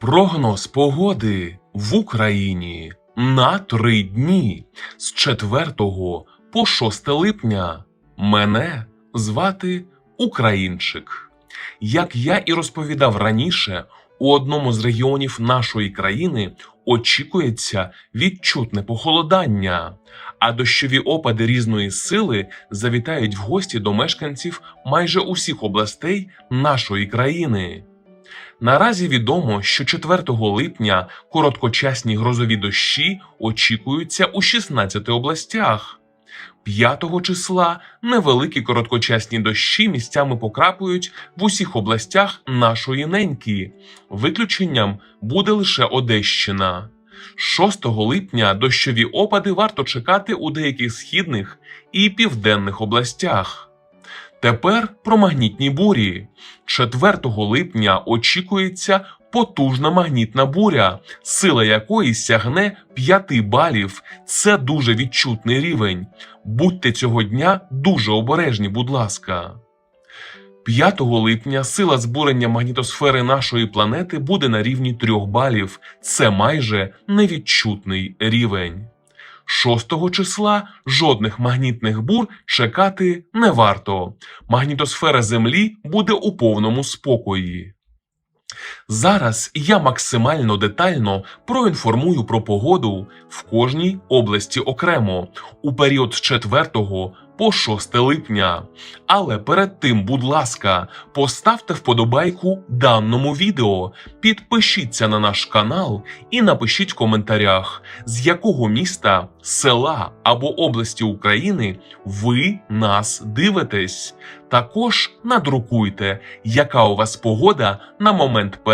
Прогноз погоди в Україні на три дні з 4 по 6 липня. Мене звати Українчик. Як я і розповідав раніше, у одному з регіонів нашої країни очікується відчутне похолодання, а дощові опади різної сили завітають в гості до мешканців майже усіх областей нашої країни. Наразі відомо, що 4 липня короткочасні грозові дощі очікуються у 16 областях. 5 числа невеликі короткочасні дощі місцями покрапують в усіх областях нашої неньки. Виключенням буде лише Одещина. 6 липня дощові опади варто чекати у деяких східних і південних областях. Тепер про магнітні бурі. 4 липня очікується потужна магнітна буря, сила якої сягне 5 балів. Це дуже відчутний рівень. Будьте цього дня дуже обережні, будь ласка. 5 липня сила збурення магнітосфери нашої планети буде на рівні 3 балів. Це майже невідчутний рівень. 6 числа жодних магнітних бур чекати не варто. Магнітосфера Землі буде у повному спокої. Зараз я максимально детально проінформую про погоду в кожній області окремо у період з 4 по 6 липня. Але перед тим, будь ласка, поставте вподобайку даному відео, підпишіться на наш канал і напишіть в коментарях, з якого міста, села або області України ви нас дивитесь. Також надрукуйте, яка у вас погода на момент перегляду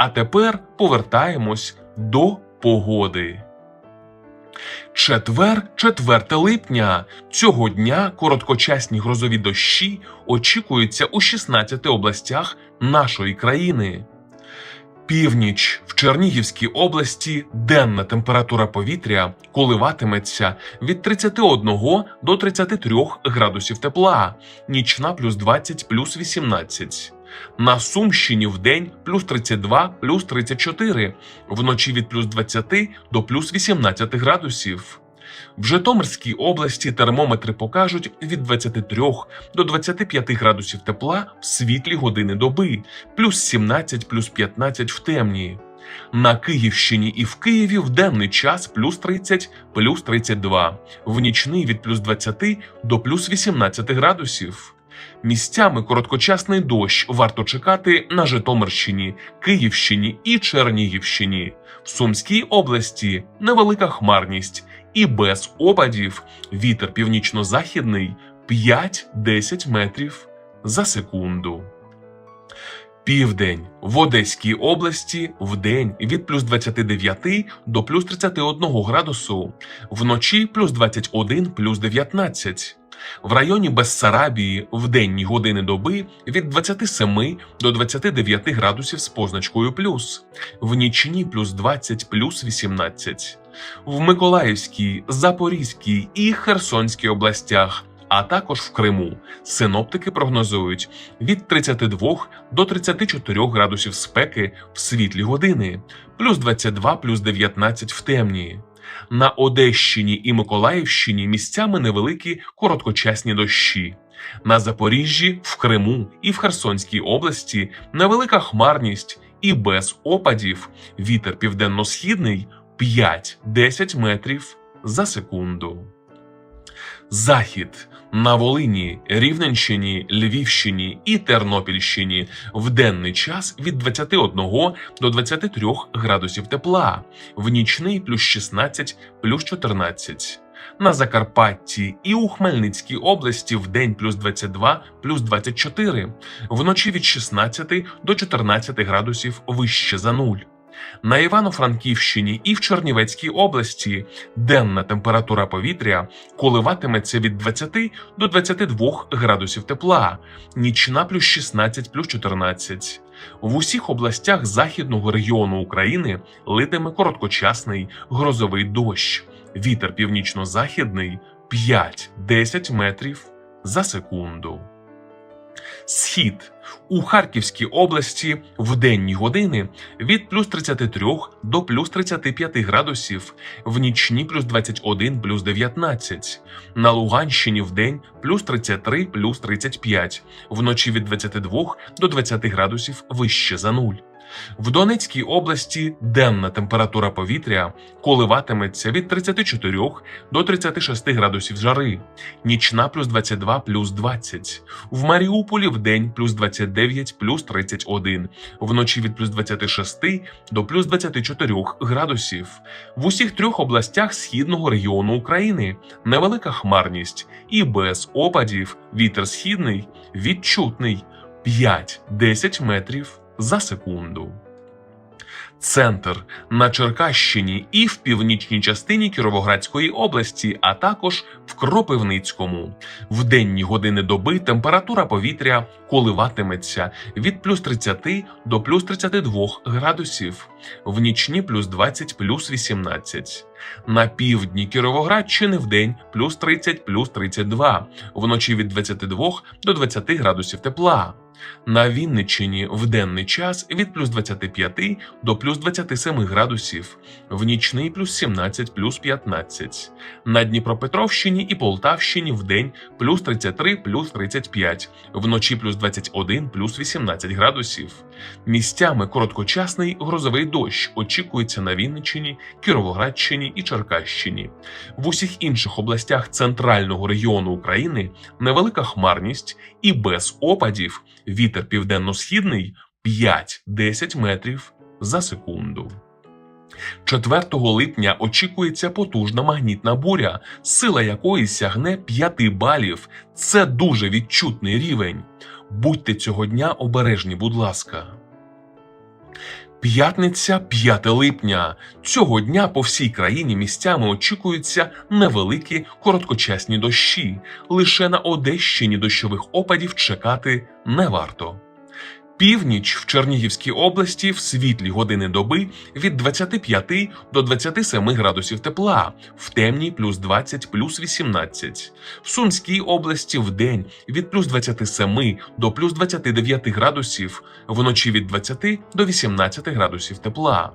А тепер повертаємось до погоди. Четвер, 4 липня. Цього дня короткочасні грозові дощі очікуються у 16 областях нашої країни. Північ в Чернігівській області денна температура повітря коливатиметься від 31 до 33 градусів тепла, нічна плюс 20 плюс 18. На Сумщині в день плюс 32 плюс 34, вночі від плюс 20 до плюс 18 градусів. В Житомирській області термометри покажуть від 23 до 25 градусів тепла в світлі години доби, плюс 17, плюс 15 в темні. На Київщині і в Києві в денний час плюс 30, плюс 32, в нічний від плюс 20 до плюс 18 градусів. Місцями короткочасний дощ варто чекати на Житомирщині, Київщині і Чернігівщині. В Сумській області невелика хмарність і без опадів вітер північно-західний 5-10 метрів за секунду. Південь в Одеській області в день від плюс 29 до плюс 31 градусу, вночі плюс 21 плюс 19. В районі Бессарабії в денні години доби від 27 до 29 градусів з позначкою плюс, в нічні плюс 20 плюс 18. В Миколаївській, Запорізькій і Херсонській областях, а також в Криму синоптики прогнозують від 32 до 34 градусів спеки в світлі години, плюс 22 плюс 19 в темні. На Одещині і Миколаївщині місцями невеликі короткочасні дощі. На Запоріжжі, в Криму і в Херсонській області невелика хмарність і без опадів. Вітер південно-східний 5-10 метрів за секунду. Захід на Волині, Рівненщині, Львівщині і Тернопільщині в денний час від 21 до 23 градусів тепла, в нічний плюс 16 плюс 14. На Закарпатті і у Хмельницькій області в день плюс 22 плюс 24, вночі від 16 до 14 градусів вище за нуль. На Івано-Франківщині і в Чернівецькій області денна температура повітря коливатиметься від 20 до 22 градусів тепла, нічна плюс 16 плюс 14. В усіх областях західного регіону України литиме короткочасний грозовий дощ. Вітер північно-західний 5-10 метрів за секунду. Схід у Харківській області в денні години від плюс 33 до плюс 35 градусів, в нічні плюс 21 плюс 19. На Луганщині в день плюс 33 плюс 35, вночі від 22 до 20 градусів вище за нуль. В Донецькій області денна температура повітря коливатиметься від 34 до 36 градусів жари, нічна плюс 22 плюс 20. В Маріуполі в день плюс 29 плюс 31, вночі від плюс 26 до плюс 24 градусів. В усіх трьох областях східного регіону України невелика хмарність і без опадів вітер східний відчутний 5-10 метрів за секунду. Центр на Черкащині і в північній частині Кіровоградської області, а також в Кропивницькому. В денні години доби температура повітря коливатиметься від плюс 30 до плюс 32 градусів, в нічні плюс 20 плюс 18. На півдні Кіровоградщини в день плюс 30 плюс 32, вночі від 22 до 20 градусів тепла. На Вінниччині в денний час від плюс 25 до плюс 27 градусів, в нічний плюс 17 плюс 15. На Дніпропетровщині і Полтавщині в день плюс 33 плюс 35, вночі плюс 21 плюс 18 градусів. Місцями короткочасний грозовий дощ очікується на Вінниччині, Кіровоградщині і Черкащині. В усіх інших областях центрального регіону України невелика хмарність і без опадів вітер південно-східний 5-10 метрів за секунду. 4 липня очікується потужна магнітна буря, сила якої сягне 5 балів. Це дуже відчутний рівень. Будьте цього дня обережні, будь ласка. П'ятниця 5 липня. Цього дня по всій країні місцями очікуються невеликі короткочасні дощі. Лише на Одещині дощових опадів чекати не варто. Північ в Чернігівській області в світлі години доби від 25 до 27 градусів тепла, в темній плюс 20 плюс 18. В Сумській області в день від плюс 27 до плюс 29 градусів, вночі від 20 до 18 градусів тепла.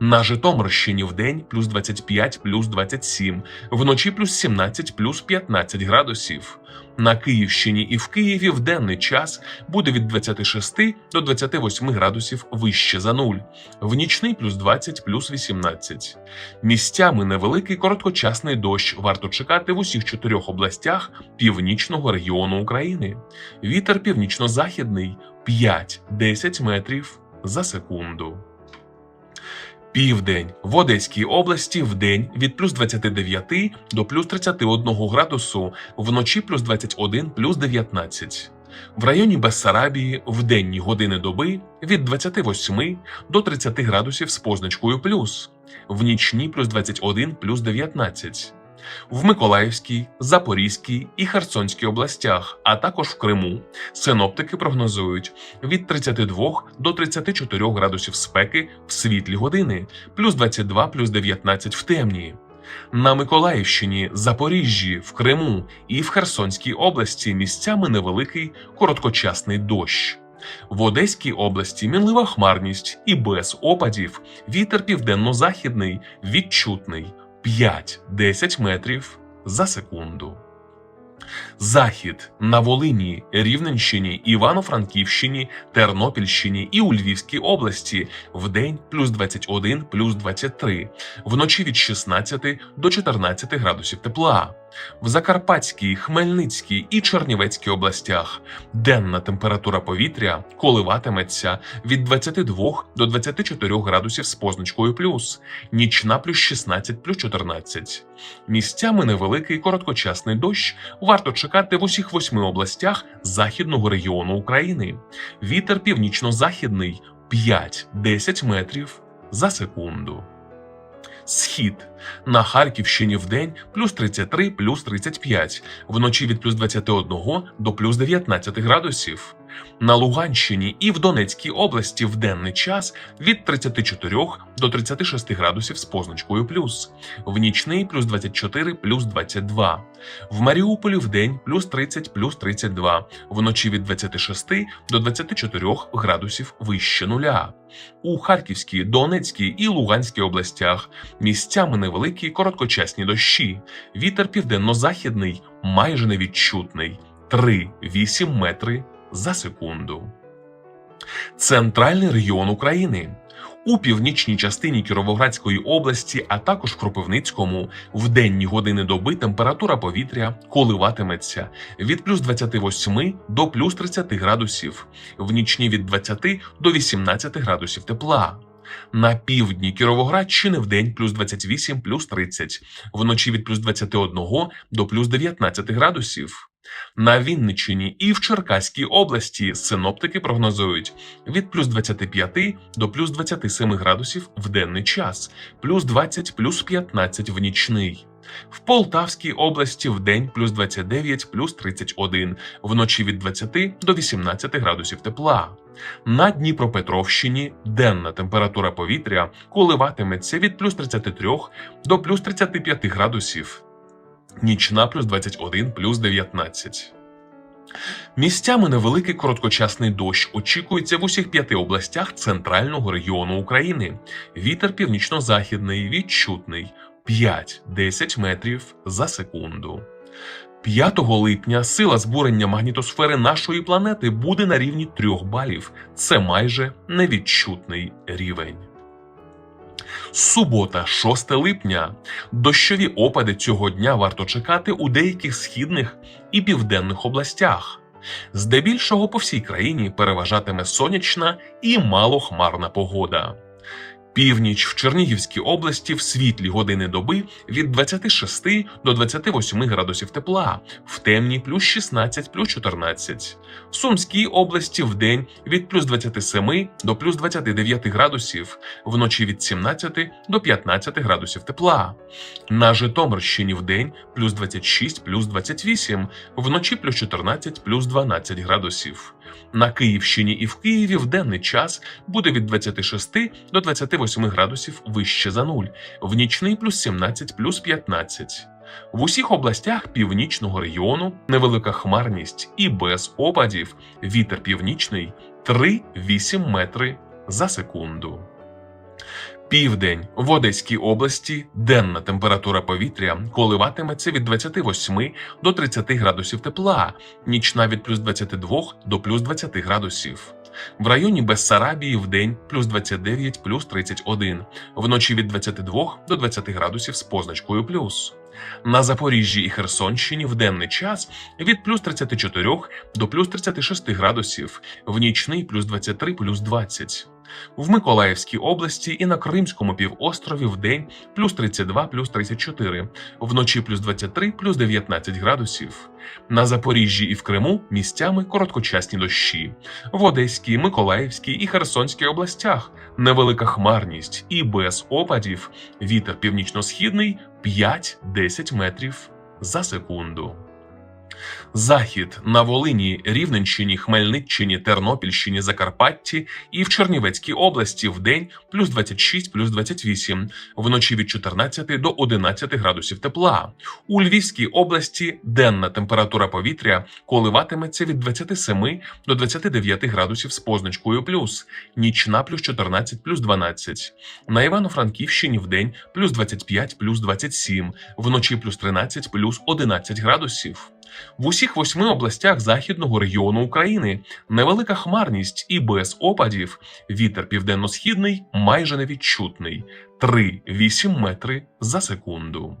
На Житомирщині в день плюс 25 плюс 27, вночі плюс 17 плюс 15 градусів. На Київщині і в Києві в денний час буде від 26 до 28 градусів вище за нуль, в нічний плюс 20 плюс 18. Місцями невеликий короткочасний дощ варто чекати в усіх чотирьох областях північного регіону України. Вітер північно-західний 5-10 метрів за секунду. Південь в Одеській області в день від плюс 29 до плюс 31 градусу, вночі плюс 21 плюс 19. В районі Бессарабії в денні години доби від 28 до 30 градусів з позначкою плюс, в нічні плюс 21 плюс 19. В Миколаївській, Запорізькій і Херсонській областях, а також в Криму, синоптики прогнозують від 32 до 34 градусів спеки в світлі години, плюс 22 плюс 19 в темні. На Миколаївщині, Запоріжжі, в Криму і в Херсонській області місцями невеликий короткочасний дощ. В Одеській області мінлива хмарність і без опадів вітер південно-західний відчутний 5-10 метрів за секунду. Захід на Волині, Рівненщині, Івано-Франківщині, Тернопільщині і у Львівській області в день плюс 21 плюс 23, вночі від 16 до 14 градусів тепла. В Закарпатській, Хмельницькій і Чернівецькій областях денна температура повітря коливатиметься від 22 до 24 градусів з позначкою плюс, нічна плюс 16 плюс 14. Місцями невеликий короткочасний дощ варто чекати в усіх восьми областях західного регіону України. Вітер північно-західний 5-10 метрів за секунду. Схід на Харківщині в день плюс 33, плюс 35, вночі від плюс 21 до плюс 19 градусів. На Луганщині і в Донецькій області в денний час від 34 до 36 градусів з позначкою плюс, в нічний плюс 24, плюс 22. В Маріуполі в день плюс 30, плюс 32, вночі від 26 до 24 градусів вище нуля. У Харківській, Донецькій і Луганській областях місцями невеликі короткочасні дощі. Вітер південно-західний майже невідчутний 3-8 метри за секунду. Центральний регіон України. У північній частині Кіровоградської області, а також в Кропивницькому, в денні години доби температура повітря коливатиметься від плюс 28 до плюс 30 градусів, в нічні від 20 до 18 градусів тепла. На півдні Кіровоградщини в день плюс 28, плюс 30, вночі від плюс 21 до плюс 19 градусів. На Вінниччині і в Черкаській області синоптики прогнозують від плюс 25 до плюс 27 градусів в денний час, плюс 20, плюс 15 в нічний. В Полтавській області в день плюс 29, плюс 31, вночі від 20 до 18 градусів тепла. На Дніпропетровщині денна температура повітря коливатиметься від плюс 33 до плюс 35 градусів нічна плюс 21 плюс 19. Місцями невеликий короткочасний дощ очікується в усіх п'яти областях центрального регіону України. Вітер північно-західний відчутний 5-10 метрів за секунду. 5 липня сила збурення магнітосфери нашої планети буде на рівні 3 балів. Це майже невідчутний рівень. Субота, 6 липня. Дощові опади цього дня варто чекати у деяких східних і південних областях. Здебільшого по всій країні переважатиме сонячна і малохмарна погода. Північ в Чернігівській області в світлі години доби від 26 до 28 градусів тепла, в темні плюс 16 плюс 14. В Сумській області в день від плюс 27 до плюс 29 градусів, вночі від 17 до 15 градусів тепла. На Житомирщині в день плюс 26 плюс 28, вночі плюс 14 плюс 12 градусів. На Київщині і в Києві в денний час буде від 26 до 28 градусів вище за нуль, в нічний плюс 17 плюс 15. В усіх областях північного регіону невелика хмарність і без опадів вітер північний 3-8 метри за секунду. Південь в Одеській області денна температура повітря коливатиметься від 28 до 30 градусів тепла, нічна від плюс 22 до плюс 20 градусів. В районі Бессарабії в день плюс 29 плюс 31, вночі від 22 до 20 градусів з позначкою плюс. На Запоріжжі і Херсонщині в денний час від плюс 34 до плюс 36 градусів, в нічний плюс 23 плюс 20. В Миколаївській області і на Кримському півострові в день плюс 32 плюс 34, вночі плюс 23 плюс 19 градусів. На Запоріжжі і в Криму місцями короткочасні дощі. В Одеській, Миколаївській і Херсонській областях невелика хмарність і без опадів. Вітер північно-східний 5-10 метрів за секунду. Захід на Волині, Рівненщині, Хмельниччині, Тернопільщині, Закарпатті і в Чернівецькій області в день плюс 26, плюс 28, вночі від 14 до 11 градусів тепла. У Львівській області денна температура повітря коливатиметься від 27 до 29 градусів з позначкою плюс, нічна плюс 14, плюс 12. На Івано-Франківщині в день плюс 25, плюс 27, вночі плюс 13, плюс 11 градусів. В усіх восьми областях західного регіону України невелика хмарність і без опадів. Вітер південно-східний майже невідчутний 3-8 метри за секунду.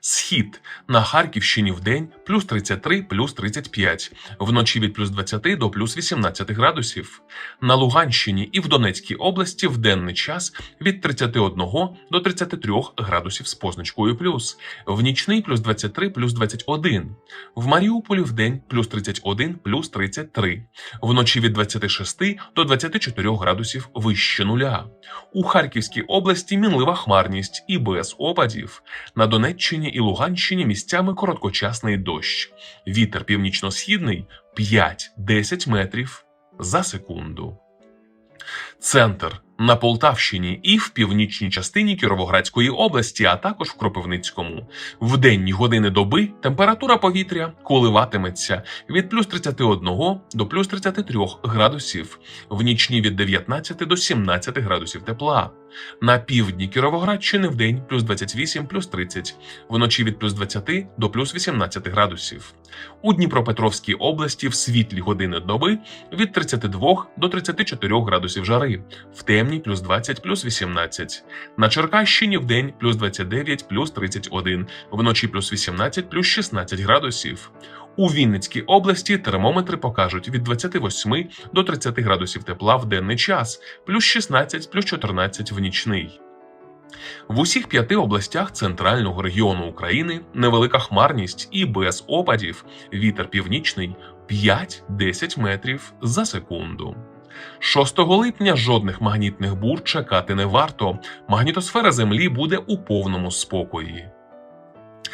Схід на Харківщині в день плюс 33, плюс 35, вночі від плюс 20 до плюс 18 градусів. На Луганщині і в Донецькій області в денний час від 31 до 33 градусів з позначкою плюс, в нічний плюс 23, плюс 21. В Маріуполі в день плюс 31, плюс 33, вночі від 26 до 24 градусів вище нуля. У Харківській області мінлива хмарність і без опадів. На Донеччині і Луганщині місцями короткочасний дощ. Вітер північно-східний 5-10 метрів за секунду. Центр на Полтавщині і в північній частині Кіровоградської області, а також в Кропивницькому. В денні години доби температура повітря коливатиметься від плюс 31 до плюс 33 градусів, в нічні від 19 до 17 градусів тепла. На півдні Кіровоградщини в день плюс 28, плюс 30, вночі від плюс 20 до плюс 18 градусів. У Дніпропетровській області в світлі години доби від 32 до 34 градусів жари, в темній плюс 20, плюс 18. На Черкащині в день плюс 29, плюс 31, вночі плюс 18, плюс 16 градусів. У Вінницькій області термометри покажуть від 28 до 30 градусів тепла в денний час, плюс 16, плюс 14 в нічний. В усіх п'яти областях центрального регіону України невелика хмарність і без опадів. Вітер північний 5-10 метрів за секунду. 6 липня жодних магнітних бур чекати не варто. Магнітосфера Землі буде у повному спокої.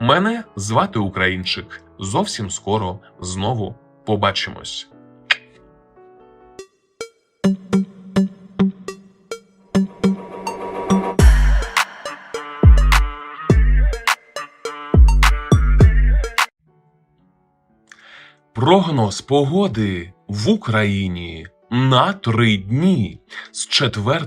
Мене звати Українчик. Зовсім скоро знову побачимось. Прогноз погоди в Україні на три дні з 4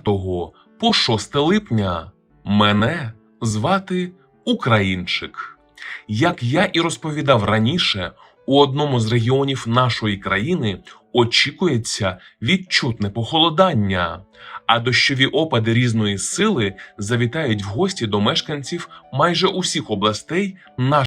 по 6 липня. Мене звати Українчик. Як я і розповідав раніше, у одному з регіонів нашої країни очікується відчутне похолодання, а дощові опади різної сили завітають в гості до мешканців майже усіх областей нашої.